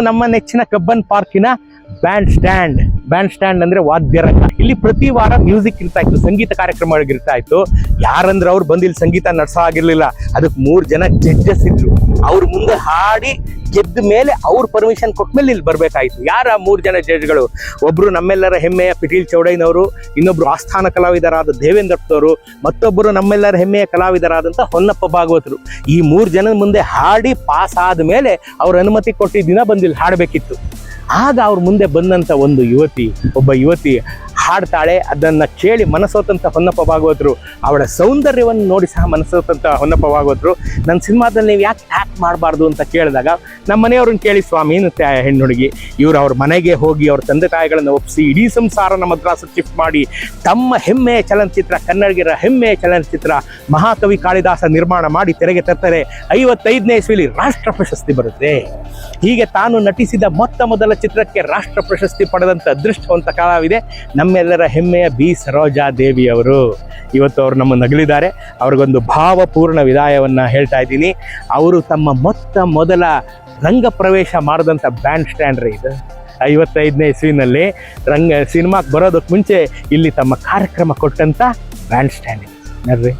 ನಮ್ಮ ನೆಚ್ಚಿನ ಕಬ್ಬನ್ ಪಾರ್ಕಿನ ಬ್ಯಾಂಡ್ ಸ್ಟ್ಯಾಂಡ್ ಬ್ಯಾಂಡ್ ಸ್ಟ್ಯಾಂಡ್ ಅಂದ್ರೆ ವಾದ್ಯರಂಗ. ಇಲ್ಲಿ ಪ್ರತಿ ವಾರ ಮ್ಯೂಸಿಕ್ ಇರ್ತಾ ಇತ್ತು, ಸಂಗೀತ ಕಾರ್ಯಕ್ರಮಗಳಿರ್ತಾ ಇತ್ತು. ಯಾರಂದ್ರೆ ಅವ್ರು ಬಂದು ಇಲ್ಲಿ ಸಂಗೀತ ನಡ್ಸೋ ಆಗಿರ್ಲಿಲ್ಲ ಅದಕ್ಕೆ ಮೂರ್ ಜನ ಜಡ್ಜಸ್ ಇದ್ರು. ಅವ್ರ ಮುಂದೆ ಹಾಡಿ ಗೆದ್ದ ಮೇಲೆ ಅವ್ರ ಪರ್ಮಿಷನ್ ಕೊಟ್ಮೇಲೆ ಇಲ್ಲಿ ಬರ್ಬೇಕಾಯ್ತು. ಯಾರ ಮೂರು ಜನ ಜಡ್ಜ್ಗಳು ಒಬ್ರು ನಮ್ಮೆಲ್ಲರ ಹೆಮ್ಮೆಯ ಪಿಟೀಲ್ ಚೌಡಯ್ಯನವರು, ಇನ್ನೊಬ್ರು ಆಸ್ಥಾನ ಕಲಾವಿದರಾದ ದೇವೇಂದ್ರಪ್ಪನವರು ಮತ್ತೊಬ್ಬರು ನಮ್ಮೆಲ್ಲರ ಹೆಮ್ಮೆಯ ಕಲಾವಿದರಾದಂಥ ಹೊನ್ನಪ್ಪ ಭಾಗವತರು. ಈ ಮೂರು ಜನದ ಮುಂದೆ ಹಾಡಿ ಪಾಸ್ ಆದ ಮೇಲೆ ಅವ್ರ ಅನುಮತಿ ಕೊಟ್ಟಿದ್ದ ದಿನ ಬಂದಿಲ್ಲಿ ಹಾಡಬೇಕಿತ್ತು. ಆಗ ಅವ್ರ ಮುಂದೆ ಬಂದಂಥ ಒಂದು ಯುವತಿ, ಒಬ್ಬ ಯುವತಿ ಹಾಡ್ತಾಳೆ, ಅದನ್ನು ಕೇಳಿ ಮನಸೋತಂತ ಹೊನ್ನಪ್ಪ ಭಾಗವತರು ಅವಳ ಸೌಂದರ್ಯವನ್ನು ನೋಡಿ ಸಹ ಮನಸೋತಂತ ಹೊನ್ನಪ್ಪ ಭಾಗವತರು ನನ್ನ ಸಿನಿಮಾದಲ್ಲಿ ನೀವು ಯಾಕೆ ಆ್ಯಕ್ಟ್ ಮಾಡಬಾರ್ದು ಅಂತ ಕೇಳಿದಾಗ ನಮ್ಮ ಮನೆಯವ್ರನ್ನ ಕೇಳಿ, ಸ್ವಾಮಿ ಅನ್ನುತ್ತೆ ಹೆಣ್ಣು ಹುಡುಗಿ ಇವ್ರು ಅವ್ರ ಮನೆಗೆ ಹೋಗಿ ಅವ್ರ ತಂದೆ ತಾಯಿಗಳನ್ನು ಒಪ್ಪಿಸಿ ಇಡೀ ಸಂಸಾರನ ಮದ್ರಾಸು ಶಿಫ್ಟ್ ಮಾಡಿ, ತಮ್ಮ ಹೆಮ್ಮೆಯ ಚಲನಚಿತ್ರ, ಕನ್ನಡಿಗರ ಹೆಮ್ಮೆಯ ಚಲನಚಿತ್ರ, ಮಹಾಕವಿ ಕಾಳಿದಾಸ ನಿರ್ಮಾಣ ಮಾಡಿ ತೆರೆಗೆ ತರ್ತಾರೆ. ಐವತ್ತೈದನೇ ಇಸ್ವಿಲಿ ರಾಷ್ಟ್ರ ಪ್ರಶಸ್ತಿ ಬರುತ್ತೆ. ಹೀಗೆ ತಾನು ನಟಿಸಿದ ಮೊತ್ತ ಮೊದಲ ಚಿತ್ರಕ್ಕೆ ರಾಷ್ಟ್ರ ಪ್ರಶಸ್ತಿ ಪಡೆದಂಥ ಅದೃಷ್ಟವಂತ ಕಲಾವಿದೆ. ನಮ್ಮೆಲ್ಲರ ಹೆಮ್ಮೆಯ ಬಿ. ಸರೋಜಾ ದೇವಿ ಅವರು. ಇವತ್ತು ಅವರು ನಮ್ಮ ನಗಲಿದ್ದಾರೆ. ಅವ್ರಿಗೊಂದು ಭಾವಪೂರ್ಣ ವಿದಾಯವನ್ನು ಹೇಳ್ತಾ ಇದ್ದೀನಿ. ಅವರು ತಮ್ಮ ಮೊತ್ತ ಮೊದಲ ರಂಗ ಪ್ರವೇಶ ಮಾಡಿದಂಥ ಬ್ಯಾಂಡ್ ಸ್ಟ್ಯಾಂಡ್ ರೀ ಇದು. ಐವತ್ತೈದನೇ ಇಸ್ವಿನಲ್ಲಿ ರಂಗ ಸಿನಿಮಾಕ್ಕೆ ಬರೋದಕ್ಕೆ ಮುಂಚೆ ಇಲ್ಲಿ ತಮ್ಮ ಕಾರ್ಯಕ್ರಮ ಕೊಟ್ಟಂಥ ಬ್ಯಾಂಡ್ ಸ್ಟ್ಯಾಂಡ್ ಇದೆ.